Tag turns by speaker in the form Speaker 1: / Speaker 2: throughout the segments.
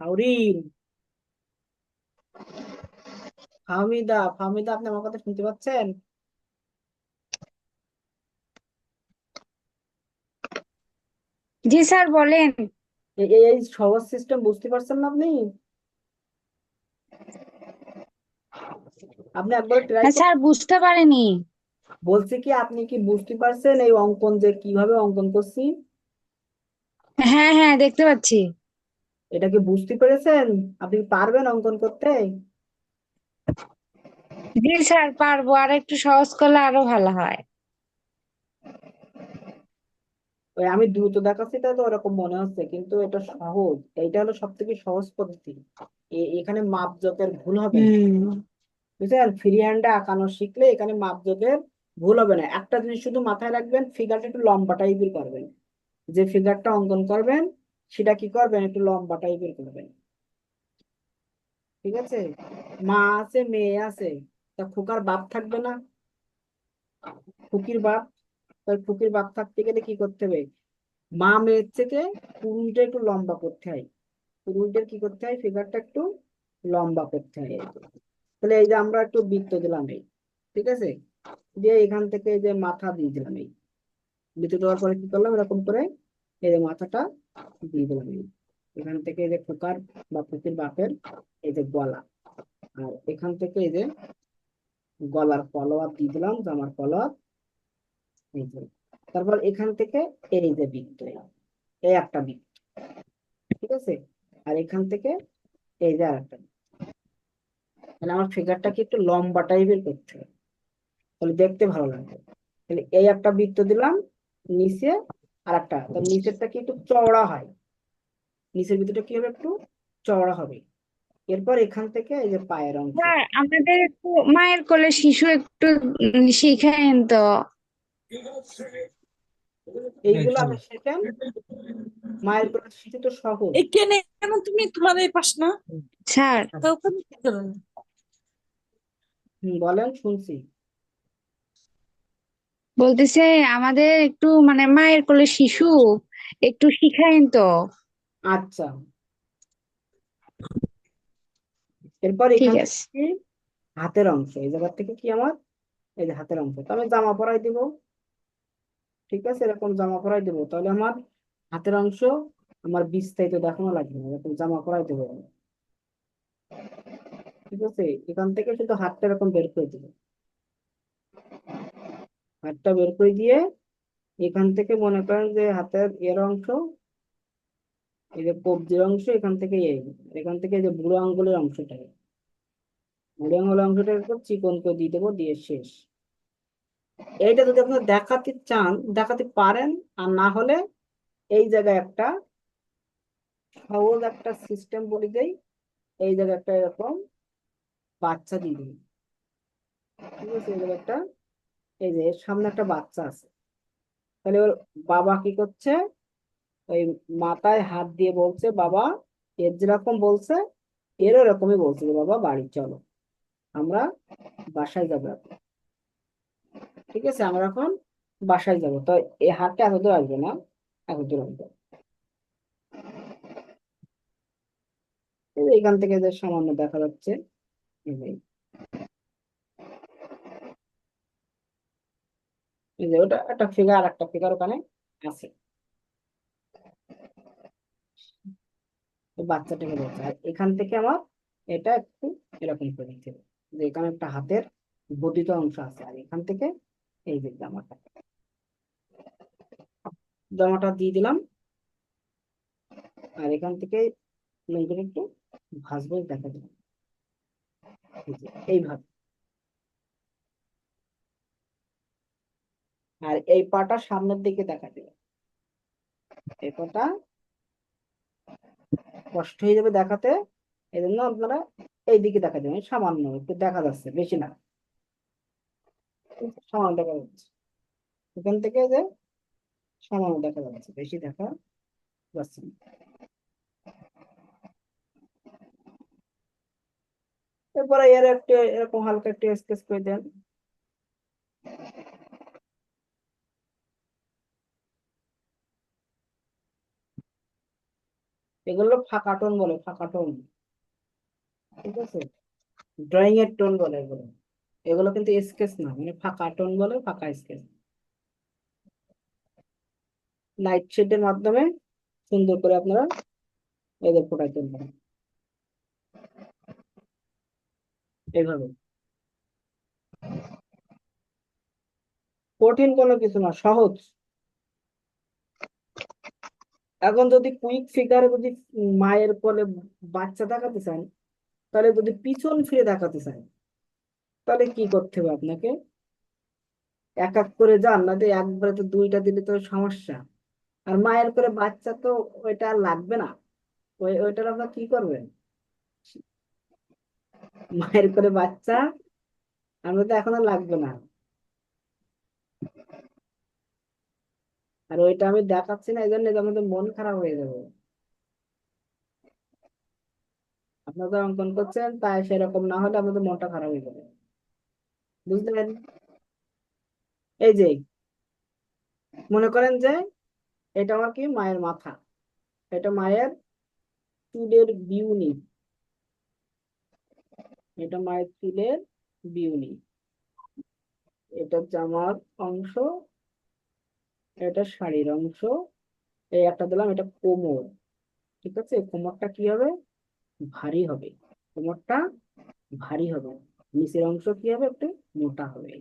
Speaker 1: হাউরিন। ফাহমিদা ফাহমিদা আপনি আমার কথা শুনতে পাচ্ছেন?
Speaker 2: জি স্যার বলেন।
Speaker 1: এই সহজ সিস্টেম বুঝতে পারছেন না আপনি? আপনি একবার ট্রাই
Speaker 2: স্যার বুঝতে পারিনি।
Speaker 1: বলছি কি আপনি কি বুঝতে পারছেন এই অঙ্কন যে কীভাবে অঙ্কন করছি?
Speaker 2: হ্যাঁ হ্যাঁ দেখতে পাচ্ছি।
Speaker 1: এটা কি বুঝতে পেরেছেন? আপনি পারবেন অঙ্কন করতে?
Speaker 2: জি স্যার পারব। আর একটু সহজ করলে আরও ভালো হয়।
Speaker 1: ওই আমি দ্রুত দেখাচ্ছি তাই তো ওরকম মনে হচ্ছে কিন্তু এটা সহজ। এইটা হলো সব থেকে সহজ পদ্ধতি। এখানে মাপজোকের ভুল হবে না।
Speaker 2: হুম।
Speaker 1: ফ্রি হ্যান্ডে আঁকানো শিখলে এখানে মাপজোকের ভুল হবে না। একটা জিনিস শুধু মাথায় রাখবেন ফিগারটা একটু লম্বা টাইপের করবেন। যে ফিগারটা অঙ্কন করবেন সেটা কি করবেন? একটু লম্বা টাইপের করবেন। ঠিক আছে? মা আছে, মেয়ে আছে, তা খোকার বাপ থাকবে না? খুকির বাপ? তাই খুকির বাপ থাকতে গেলে কি করতে হবে? মা মেয়ের থেকে পুরুষটা একটু লম্বা করতে হয়। পুরুষদের কি করতে হয়? ফিগারটা একটু লম্বা করতে হয়। তাহলে এই যে আমরা একটু বৃত্ত দিলাম এই। ঠিক আছে? দিয়ে এখান থেকে যে মাথা দিয়ে দিলাম এই। বৃত্ত দেওয়ার পরে কি করলাম? এরকম করে এই যে মাথাটা দিয়ে এই এখান থেকে এই যে খোকার বা খুকির বাপের এই যে গলা, আর এখান থেকে এই যে গলার কলোয়ার দিয়ে দিলাম, জামার কলোয়ার এই যে, তারপর এখান থেকে এই যে বৃত্ত, এই একটা বৃত্ত, ঠিক আছে? আর এখান থেকে এই যে আর একটা তাহলে আমার ফিগারটাকে একটু লম্বা টাইপের করতে হবে? তাহলে দেখতে ভালো লাগবে। তাহলে এই একটা বৃত্ত দিলাম, নিচে আর একটা তো নিচেরটা কি একটু চওড়া হয়? নিচের বৃত্তটা কি হবে একটু? চওড়া হবে। এরপর এখান থেকে এই যে পায়ের অংশ।
Speaker 2: স্যার আমাদের একটু মায়ের কোলে শিশু একটু শিখায়েন তো।
Speaker 1: এইগুলো আপনি শেখেন। মায়ের কোলে শিখে তো সহজ।
Speaker 3: এখানে কেন তুমি তোমার এই পাস না?
Speaker 2: স্যার।
Speaker 3: তা ওখানে
Speaker 1: বলেন শুনছি।
Speaker 2: বলতেছে আমাদের একটু মানে মায়ের কোলে শিশু একটু শিখায়েন তো।
Speaker 1: আচ্ছা। এরপর
Speaker 2: ঠিক
Speaker 1: এখান
Speaker 2: আছে।
Speaker 1: থেকে হাতের অংশ এই জায়গা থেকে কি আমার? এই যে হাতের অংশ। তো আমি জামা পরাই দিব। ঠিক আছে? এরকম জামা পরাই দেবো। তাহলে আমার হাতের অংশ আমার বিস্তারিত দেখানো লাগবে না। এরকম জামা পরাই দেবো। ঠিক আছে? এখান থেকে শুধু হাতটা এরকম বের করে দেবো। হাতটা বের করে দিয়ে এখান থেকে মনে করেন যে হাতের এর অংশ, এই যে কবজির অংশ এখান থেকে এখান থেকে যে বুড়ো আঙ্গুলের অংশটা বুড়ো আঙ্গুলের অংশটা একটু চিকন করে দিয়ে দেবো, দিয়ে শেষ। এইটা যদি আপনি দেখাতে চান, দেখাতে পারেন, আর না হলে এই জায়গায় একটা সহজ একটা সিস্টেম বলে দেই, এই জায়গায় একটা এরকম বাচ্চা দিয়ে দিই। ঠিক আছে, এই জায়গায় একটা এই যে সামনে একটা বাচ্চা আছে। তাহলে ওর বাবা কি করছে? ওই মাথায় হাত দিয়ে বলছে, বাবা, এর যেরকম বলছে এর এরকমই বলছে যে, বাবা, বাড়ি চলো। আমরা বাসায় যাব এখন। ঠিক আছে? আমরা এখন বাসায় যাব। তো এই হাতটা এত দূর আসবে না? এত দূর আসবে। এখান থেকে যে সামান্য দেখা যাচ্ছে যে ওটা একটা ফিগার একটা ফিগার ওখানে আছে। বাচ্চাটাকে বলছে, আর এখান থেকে আমার এটা একটু এরকম করে দিতে হবে। যে এখানে একটা হাতের বর্ধিত অংশ আছে, আর এখান থেকে এই যে জামাটা। জামাটা দিয়ে দিলাম। আর এখান থেকে একটু ভাঁজবো দেখা দিলাম এইভাবে। আর এই পাটা সামনের দিকে দেখা দিবে এই পাটা কষ্ট হয়ে যাবে দেখাতে। এই জন্য আপনারা এই দিকে দেখা দেবেন সামান্য একটু দেখা যাচ্ছে, বেশি না। সামান্য দেখা যাচ্ছে। এখান থেকে যে সামান্য দেখা যাচ্ছে, বেশি দেখা যাচ্ছে না। এরপরে এর একটু এরকম হালকা একটু স্কেচ করে দেন। এগুলো ফাঁকা টোন বলে, ফাঁকা টোন। ঠিক আছে? ড্রয়িং এর টোন বলে এগুলো। এগুলো কিন্তু স্কেচ না মানে ফাঁকা টোন বলে, ফাঁকা স্কেচ লাইট শেডের মাধ্যমে সুন্দর করে আপনারা এদের ফোটাই তুলবেন এইভাবে। কঠিন কোনো কিছু না, সহজ। এখন যদি কুইক ফিগারে যদি মায়ের কোলে বাচ্চা দেখাতে চান, তাহলে যদি পিছন ফিরে দেখাতে চান, তাহলে কি করতে হবে আপনাকে? এক এক করে যান, না তো একবারে তো দুইটা দিলে তো সমস্যা। আর মায়ের করে বাচ্চা তো ওইটা লাগবে না। ওই, ওইটার আপনার কি করবেন? মায়ের করে বাচ্চা আমরা তো এখন আর লাগবে না। আর ওইটা আমি দেখাচ্ছি না এই জন্য আমাদের মন খারাপ হয়ে যাবে। আপনারা অঙ্কন করছেন, তাই সেরকম না হলে আমাদের মনটা খারাপ হয়ে যাবে। বুঝলেন এই যে, মনে করেন যে এটা আমার কি? মায়ের মাথা। এটা মায়ের চুলের বিউনি। এটা মায়ের চুলের বিউনি। এটা জামার অংশ। এটা শাড়ির অংশ, এই একটা দিলাম, এটা কোমর, ঠিক আছে? কোমরটা কি হবে? ভারী হবে। কোমরটা ভারী হবে। নিচের অংশ কি হবে? একটু মোটা হবে।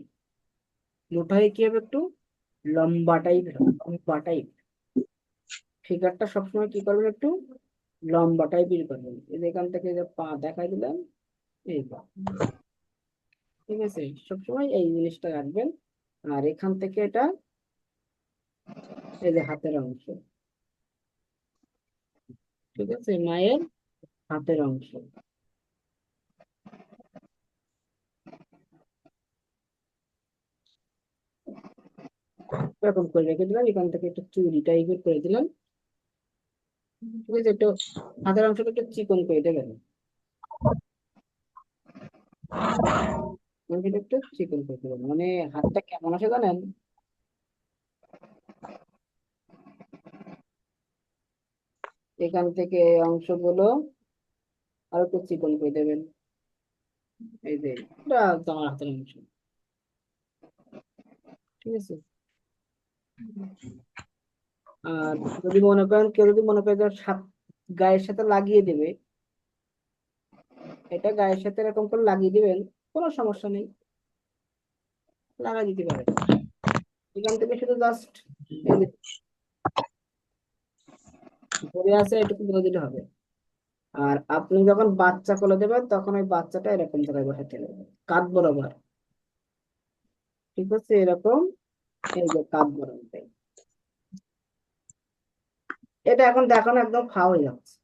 Speaker 1: মোটা হয়ে কি হবে? একটু লম্বা টাইপের লম্বা টাইপ ফিগারটা সবসময় কি করবেন? একটু লম্বা টাইপের করবেন। এখান থেকে পা দেখাই দিলাম, এই পা। ঠিক আছে? সবসময় এই জিনিসটা রাখবেন। আর এখান থেকে এটা এই যে হাতের অংশ। ঠিক আছে, মায়ের হাতের অংশ। এরকম করে রেখে দিলাম, এখান থেকে একটু চুরি টাইপের করে দিলাম। ঠিক আছে, একটু হাতের অংশটা একটু চিকন করে দেবেন একটু চিকন করে দেবেন মানে হাতটা কেমন আছে জানেন? এখান থেকে অংশগুলো আরও একটু চিকন করে দেবেন। এই যে, এটা আমার হাতের অংশ। ঠিক আছে? আর যদি মনে করেন, কেউ যদি মনে করেন সাত- গায়ের সাথে লাগিয়ে দেবে, এটা গায়ের সাথে এরকম করে লাগিয়ে দিবেন, কোনো সমস্যা নেই। লাগাই দিতে পারে এখান থেকে শুধু জাস্ট ধরে আছে এটুকু ধরে দিলে হবে। আর আপনি যখন বাচ্চা কোলে দেবেন, তখন ওই বাচ্চাটা এরকম জায়গায় বসাতে হবে কাঁধ বরাবর। ঠিক আছে? এরকম এই যে কাঁধ বরাবর এটা এখন দেখানো একদম ফাও হয়ে যাচ্ছে।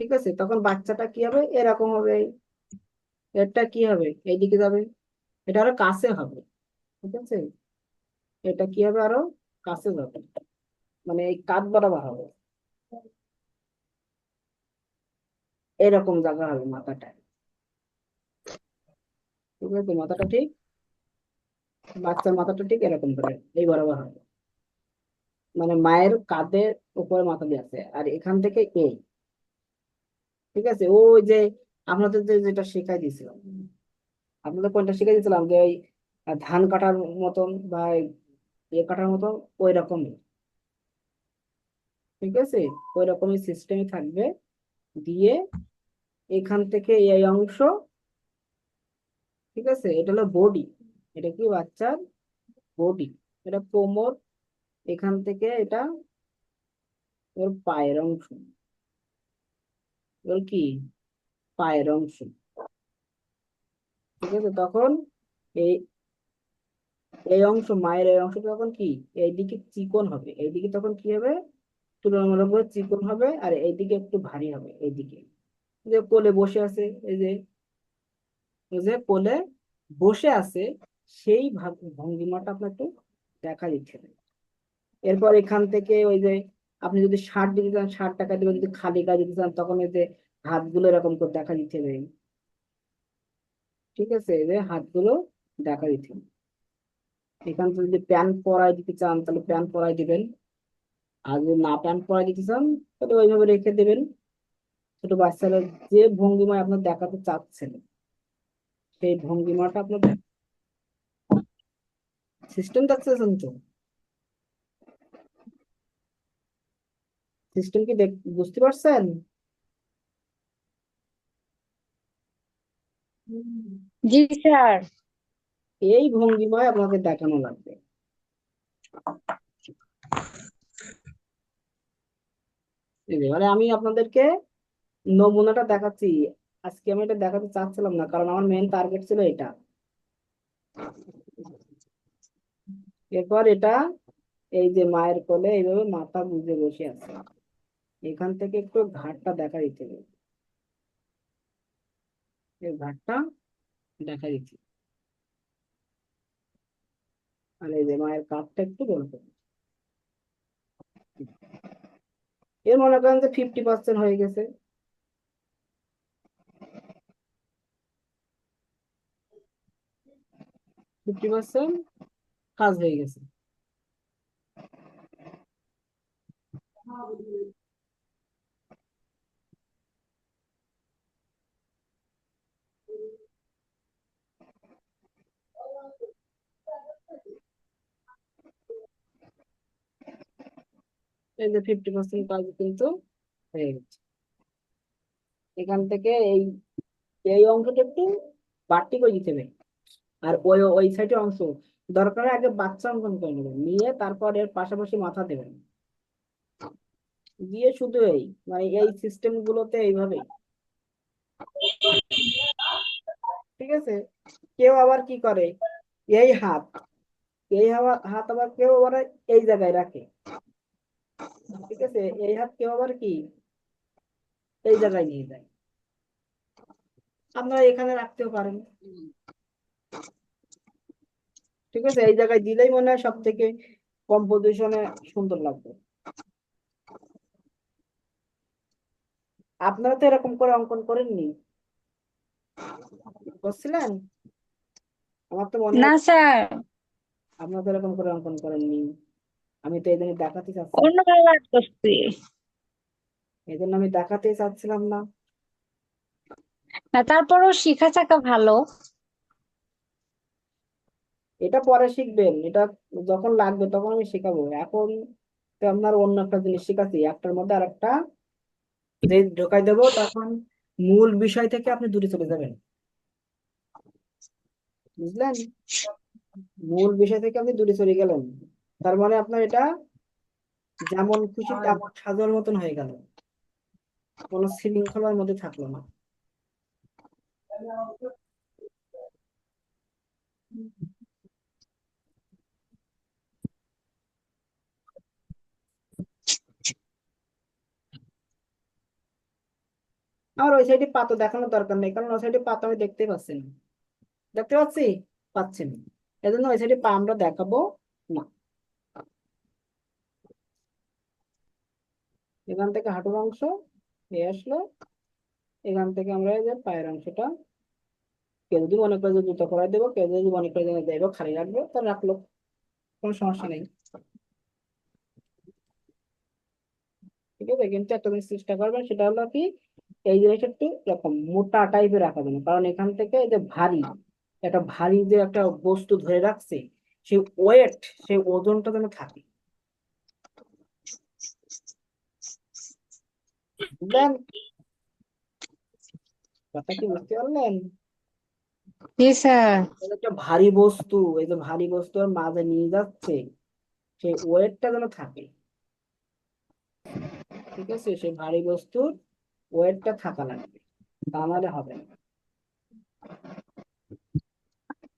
Speaker 1: ঠিক আছে? তখন বাচ্চাটা কি হবে? এরকম হবে। এটা কি হবে? এইদিকে যাবে। এটা আরও কাছে হবে। ঠিক আছে? এটা কি হবে আরও? কাছে যাবে। মানে এই কাঁধ বরাবর হবে। এরকম জায়গা হবে মাথাটা। ঠিক আছে? মাথাটা ঠিক? বাচ্চার মাথাটা ঠিক এরকম করে এই বরাবর হবে। মানে মায়ের কাঁধের উপরে মাথা দিয়ে আছে, আর এখান থেকে এই। ঠিক আছে? ওই যে আপনাদের যেটা শেখাই দিয়েছিলাম, আপনাদের কোনটা শিখাই দিয়েছিলাম যে ওই ধান কাটার মতন বা ইয়ে কাটার মতন ওই রকমই। ঠিক আছে? ওই রকমই সিস্টেমে থাকবে। দিয়ে এখান থেকে এই অংশ, ঠিক আছে? এটা হলো বডি এটা কি বাচ্চার? বডি এটা কোমর, এখান থেকে এটা ওর পায়ের অংশ। ওর কি? পায়ের অংশ। ঠিক আছে? তখন এই এই অংশ, মায়ের এই অংশ তখন কি? এইদিকে চিকন হবে। এইদিকে তখন কি হবে? তুলনামূলকভাবে চিকন হবে আর এইদিকে একটু ভারী হবে, এইদিকে। যে কোলে বসে আছে, এই যে যে কোলে বসে আছে, সেই ভঙ্গিমাটা আপনার একটু দেখা দিচ্ছে। এরপর এখান থেকে ওই যে আপনি যদি ষাট দিতে চান, ষাট টাকা দিবেন, যদি খালি গায়ে দিতে চান, তখন এই যে হাতগুলো এরকম করে দেখা দিচ্ছে। ঠিক আছে, এই যে হাতগুলো দেখা হবে এখান থেকে যদি প্যান্ট পরাই দিতে চান, তাহলে প্যান্ট পরাই দিবেন। আর যদি না প্যান্ট পরা দিতে চান তাহলে ওইভাবে রেখে দেবেন। ছোট বাচ্চারা যে ভঙ্গিমায় আপনার দেখাতে চাচ্ছেন সেই ভঙ্গিমাটা আপনার সিস্টেম দেখতেছেন তো? সিস্টেম কি দেখ বুঝতে পারছেন?
Speaker 2: জি স্যার।
Speaker 1: এই ভঙ্গিমায় আপনাকে দেখানো লাগবে। এবারে আমি আপনাদেরকে নমুনাটা দেখাচ্ছি। আজকে আমি এটা দেখাতে চাচ্ছিলাম না, কারণ আমার মেন টার্গেট ছিল এটা। এরপর এটা, এই যে মায়ের কোলে এইভাবে মাথা গুঁজে বসে আছে। এখান থেকে একটু ঘাটটা দেখা দিতে হবে। এই ঘাটটা দেখা দিচ্ছি। আর এই যে মায়ের কাপটা একটু করে। এর মনে করেন যে ফিফটি পার্সেন্ট হয়ে গেছে। ফিফটি পার্সেন্ট কাজ হয়ে গেছে। এই যে পার্সেন্ট কাজ কিন্তু। এখান থেকে এই এই অংশটা একটু বাড়তি করে দিতে হবে। আর ওই ওই সাইডের অংশ। দরকার আগে বাচ্চা অঙ্কন করে নেবেন। নিয়ে তারপর এর পাশাপাশি মাথা দেবেন। দিয়ে শুধু এই মানে এই সিস্টেম গুলোতে এইভাবেই ঠিক আছে? কেউ আবার কি করে? এই হাত। এই হাত আবার কেউ আবার এই জায়গায় রাখে। ঠিক আছে এই হাত কেউ আবার কি? এই জায়গায় নিয়ে যায়। আপনারা এখানে রাখতেও পারেন। ঠিক আছে এই জায়গায় দিলেই মনে হয় সব থেকে কম্পোজিশনে সুন্দর লাগবে। আপনারা তো এরকম করে অঙ্কন করেননি? করছিলেন? আমার তো মনে
Speaker 2: না
Speaker 1: হয়
Speaker 2: স্যার।
Speaker 1: আপনারা তো এরকম করে অঙ্কন করেননি। আমি তো জন্য দেখাতে চাচ্ছি
Speaker 2: অন্য কালার করছি
Speaker 1: আমি দেখাতে চাচ্ছিলাম না।
Speaker 2: না তারপরও শিখা চাকা ভালো।
Speaker 1: এটা পরে শিখবেন। এটা যখন লাগবে তখন আমি শেখাবো। এখন তো আপনার অন্য একটা জিনিস শেখাচ্ছি। একটার মধ্যে আর একটা যে ঢোকাই দেবো তখন মূল বিষয় থেকে আপনি দূরে চলে যাবেন। বুঝলেন? মূল বিষয় থেকে আপনি দূরে চলে গেলেন। তার মানে আপনার এটা যেমন খুশি তেমন সাজার মতন হয়ে গেল। কোনো শৃঙ্খলার মধ্যে থাকল না। আমার ওই সাইডে পাতা দেখানোর দরকার নেই কারণ ওই সাইডে পাতা আমি দেখতে পাচ্ছি না। দেখতে পাচ্ছি? পাচ্ছি না। এজন্য ওই সাইডে পা আমরা দেখাবো না। এখান থেকে হাঁটুর অংশ এ আসলো। এখান থেকে আমরা এই যে পায়ের অংশটা কেউ যদি মনে করে যে জুতো করাই দেবো, কেউ যদি মনে করে দেবো, খালি রাখব তাহলে রাখল। কোনো সমস্যা নেই। ঠিক আছে, কিন্তু একটা জিনিস চেষ্টা করবেন, সেটা হলো কি, এই জিনিসটা একটু এরকম মোটা টাইপের রাখা যাবে কারণ এখান থেকে এই যে ভারী, একটা ভারী যে একটা বস্তু ধরে রাখছে, সেই ওয়েট সেই ওজনটা যেন থাকে। বুঝলেন কথা কি বুঝতে পারলেন? একটা ভারী বস্তু এই যে ভারী বস্তু আর মাঝে নিয়ে যাচ্ছে সেই ওয়েটটা যেন থাকে। ঠিক আছে? সেই ভারী বস্তুর ওয়েটটা থাকা লাগবে। তা নাহলে হবে না।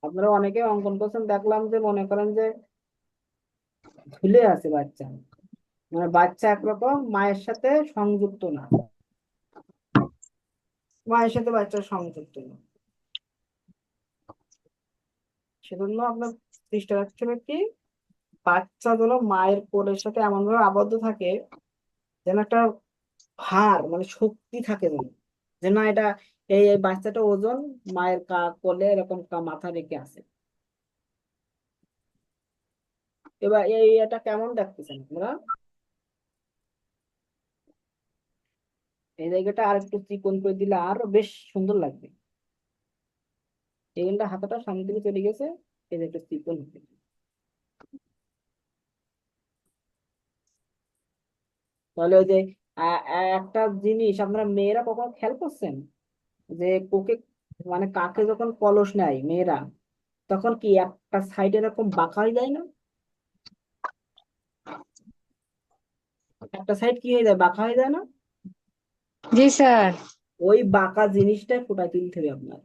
Speaker 1: আপনারা অনেকে অঙ্কন করছেন দেখলাম যে মনে করেন যে ঝুলে আছে বাচ্চা। মানে বাচ্চা একরকম মায়ের সাথে সংযুক্ত না। মায়ের সাথে বাচ্চা সংযুক্ত না। সেজন্য আপনার চেষ্টা রাখতে হবে কি, বাচ্চা যেন মায়ের কোলের সাথে এমন ভাবে আবদ্ধ থাকে, যেন একটা ভার মানে শক্তি থাকে যেন, যে না এটা এই বাচ্চাটা ওজন মায়ের কা, কোলে এরকম মাথা রেখে আছে। এবার এই এটা কেমন দেখতেছেন আপনারা? এই জায়গাটা আর একটু চিকন করে দিলে আরও বেশ সুন্দর লাগবে। এইখানটা হাতাটা সামনে দিকে চলে গেছে, এই একটু চিকন হবে। তাহলে ওই যে একটা জিনিস আপনারা মেয়েরা কখনো খেয়াল করছেন? যে কোকে মানে কাকে যখন কলস নেয় মেয়েরা, তখন কি একটা সাইড এরকম বাঁকা হয়ে যায় না? একটা সাইড কি হয়ে যায়? বাঁকা হয়ে যায় না?
Speaker 2: জি, স্যার।
Speaker 1: ওই বাঁকা জিনিসটা ফুটায় তুলতে হবে আপনার।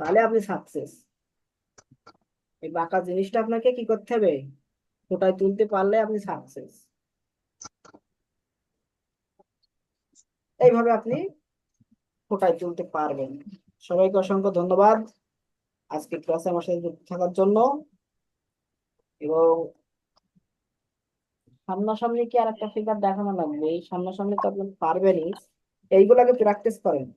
Speaker 1: তাহলে আপনি সাকসেস এই বাঁকা জিনিসটা আপনাকে কি করতে হবে? ফুটায় তুলতে পারলে আপনি সাকসেস এইভাবে আপনি ফুটায় তুলতে পারবেন। সবাইকে অসংখ্য ধন্যবাদ। আজকে ক্লাসে আমার সাথে যুক্ত থাকার জন্য। এবং সামনাসামনি কি আর একটা ফিগার দেখানো লাগবে? এই সামনাসামনি তো আপনি পারবেনই। এইগুলাকে প্র্যাকটিস করেন।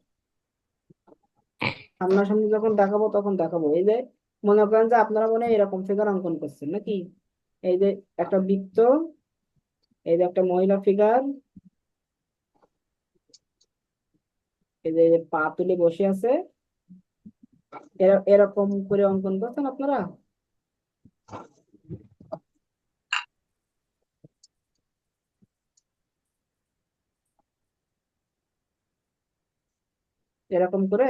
Speaker 1: সামনাসামনি যখন দেখাবো, তখন দেখাবো। এই যে মনে করেন যে আপনারা মনে এরকম ফিগার অঙ্কন করছেন নাকি? এই যে একটা বৃত্ত, এই যে একটা মহিলা ফিগার এই যে পা তুলে বসে আছে, এরা- এরকম করে অঙ্কন করছেন আপনারা? এরকম করে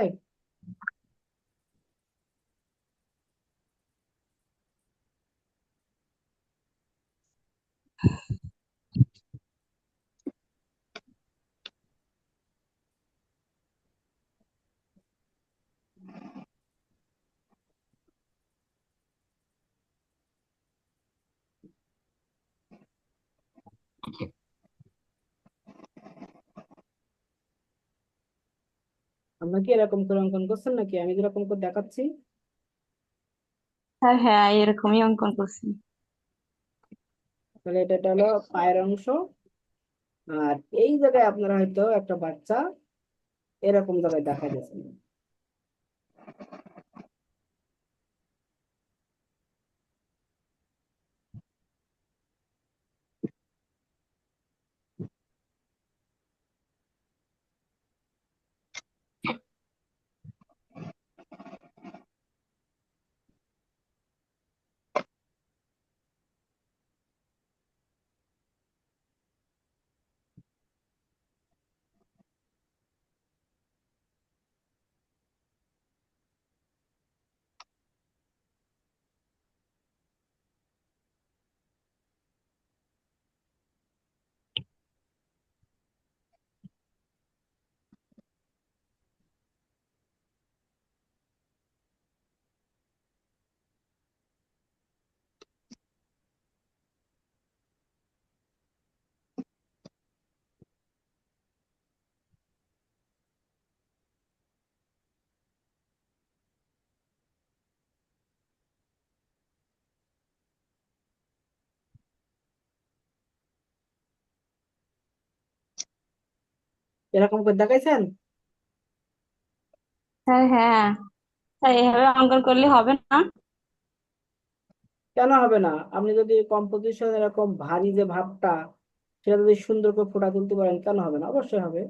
Speaker 1: আপনারা কি এরকম করে অঙ্কন করছেন নাকি? আমি যেরকম করে দেখাচ্ছি।
Speaker 4: হ্যাঁ হ্যাঁ এরকমই অঙ্কন করছি।
Speaker 1: তাহলে এটা হলো পায়ের অংশ। আর এই জায়গায় আপনারা হয়তো একটা বাচ্চা এরকম জায়গায় দেখা গেছে। এরকম করে দেখাইছেন?
Speaker 4: স্যার হ্যাঁ। স্যার এভাবে অঙ্কন করলে হবে না?
Speaker 1: কেন হবে না? আপনি যদি কম্পোজিশন এরকম ভারী যে ভাবটা সেটা যদি সুন্দর করে ফুটা তুলতে পারেন কেন হবে না? অবশ্যই হবে।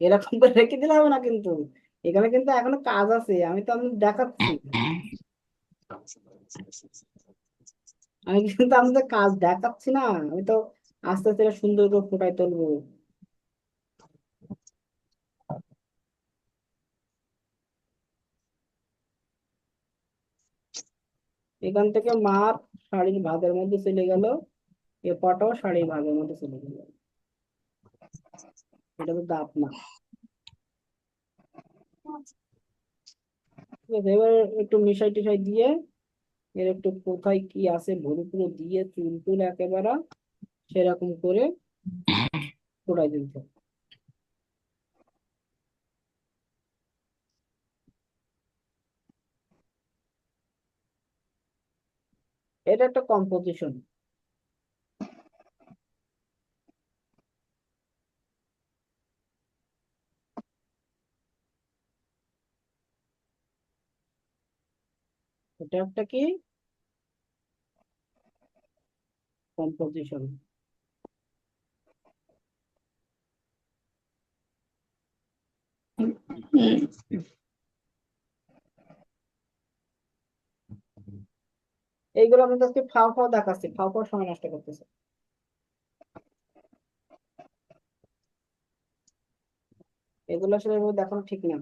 Speaker 1: এরকম করে রেখে দিলে হবে না কিন্তু। এখানে কিন্তু এখনও কাজ আছে আমি তো আমি দেখাচ্ছি। আমি কিন্তু আপনাদের কাজ দেখাচ্ছি না, আমি তো আস্তে আস্তে সুন্দর করে ফুটাই তুলবো। এখান থেকে মার শাড়ির ভাগের মধ্যে চলে গেল এ পাটাও শাড়ির ভাগের মধ্যে চলে গেল। এটা তো দাঁত না। এবার একটু মিশাই টিশাই দিয়ে এর একটু কোথায় কি আছে ভুরু পুরো দিয়ে চুল টুল একেবারে সেরকম করে ফোটাই দিতে হবে। এটা একটা কম্পোজিশন এটা একটা কি কম্পোজিশন এইগুলো আমাদের আজকে ফাও ফাও দেখাচ্ছি। ফাও ফাও সময় নষ্ট করতেছে। এগুলো আসলে দেখানো ঠিক না।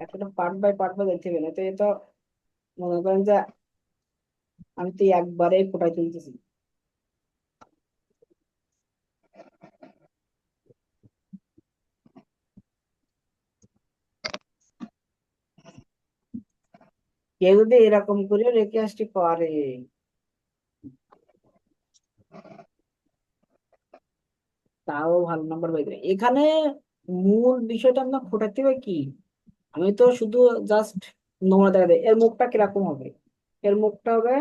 Speaker 1: একটা পার্ট বাই পার্ট বাই দেখতে হবে না তো এটা মনে করেন যে আমি তো একবারেই ফোটাই তুলতেছি। কেউ যদি এরকম করে রেখে আসতে পারে। তাও ভালো নাম্বার পাইবে এখানে মূল বিষয়টা আমরা ফোটাতে হবে কি? আমি তো শুধু জাস্ট নমুনা দেখা যায়। এর মুখটা কীরকম হবে? এর মুখটা হবে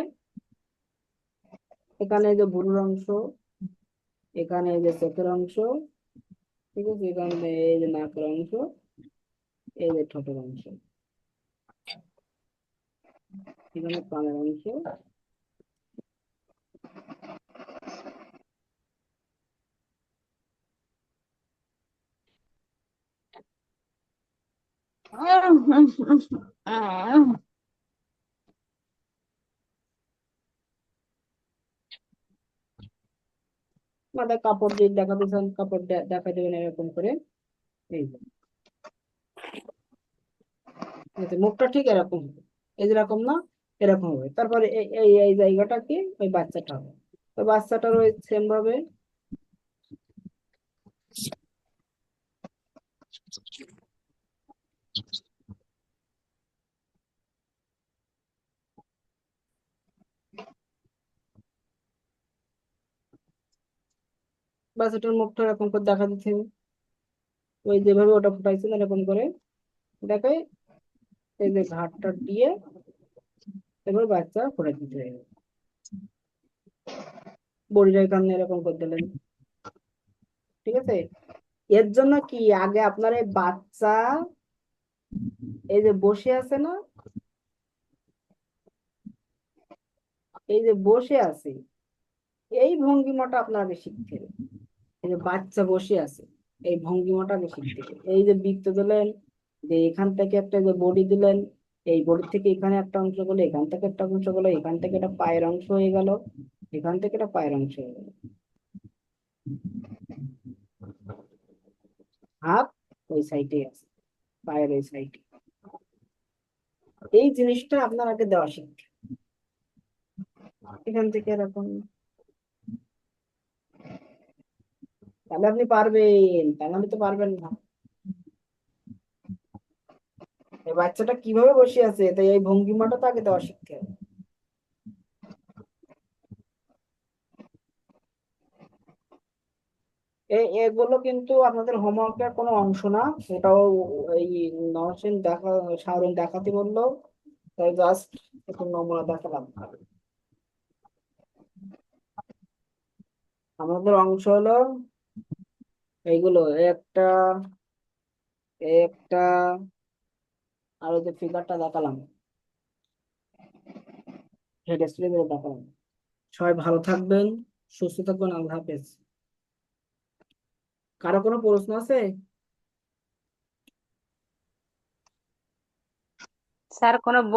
Speaker 1: এখানে যে বুড়োর অংশ, এখানে এই যে চোখের অংশ, ঠিক আছে? এখানে এই যে নাকের অংশ, এই যে ঠোঁটের অংশ, এখানে কানের অংশ। মাথায় কাপড় দিয়ে দেখাতে কাপড় দেখা দেবেন এরকম করে। এই মুখটা ঠিক এরকম হবে। এই যেরকম না, এরকম হবে। তারপরে এই এই এই জায়গাটা কি ওই বাচ্চাটা হবে। তো বাচ্চাটার ওই সেম ভাবে বাচ্চাটার মুখটা এরকম করে দেখা হবে। ওই যেভাবে ওটা এরকম করে এই যে ঘাটটা দিয়ে এবার বাচ্চা ফুটাই দিতে হবে। বডিটা এখানে এরকম করে দিলেন। ঠিক আছে? এর জন্য কি আগে আপনার এই বাচ্চা এই যে বসে আছে না? এই যে বসে আছে, এই ভঙ্গিমাটা আপনার আগে শিখতে হবে। এই যে বাচ্চা বসে আছে, এই ভঙ্গিমাটা আগে শিখতে হবে। এই যে বৃত্ত দিলেন, যে এখান থেকে একটা যে বডি দিলেন, এই বডি থেকে এখানে একটা অংশ গেলো, এখান থেকে একটা অংশ গেলো, এখান থেকে একটা পায়ের অংশ হয়ে গেল, এখান থেকে একটা পায়ের অংশ হয়ে গেল। হাত ওই সাইডে আছে। পায়ের এই সাইডে এই জিনিসটা আপনার আগে দেওয়া শিক্ষা এখান থেকে এরকম। তাহলে আপনি পারবেন, তাহলে তো পারবেন না। বাচ্চাটা কীভাবে বসে আছে? তাই এই ভঙ্গিমাটা তো আগে দেওয়া হবে। এগুলো কিন্তু আপনাদের হোমওয়ার্কের কোনো অংশ না। এটাও এই নরসিং দেখা শাওরিন দেখাতে বলল। তাই জাস্ট একটু নমুনা দেখালাম। আমাদের অংশ হলো এইগুলো, একটা একটা, আর ওই যে ফিগারটা দেখালাম। হেড দেখালাম। সবাই ভালো থাকবেন, সুস্থ থাকবেন, আল্লাহ হাফেজ। কারও কোনো প্রশ্ন আছে?
Speaker 4: স্যার কোনো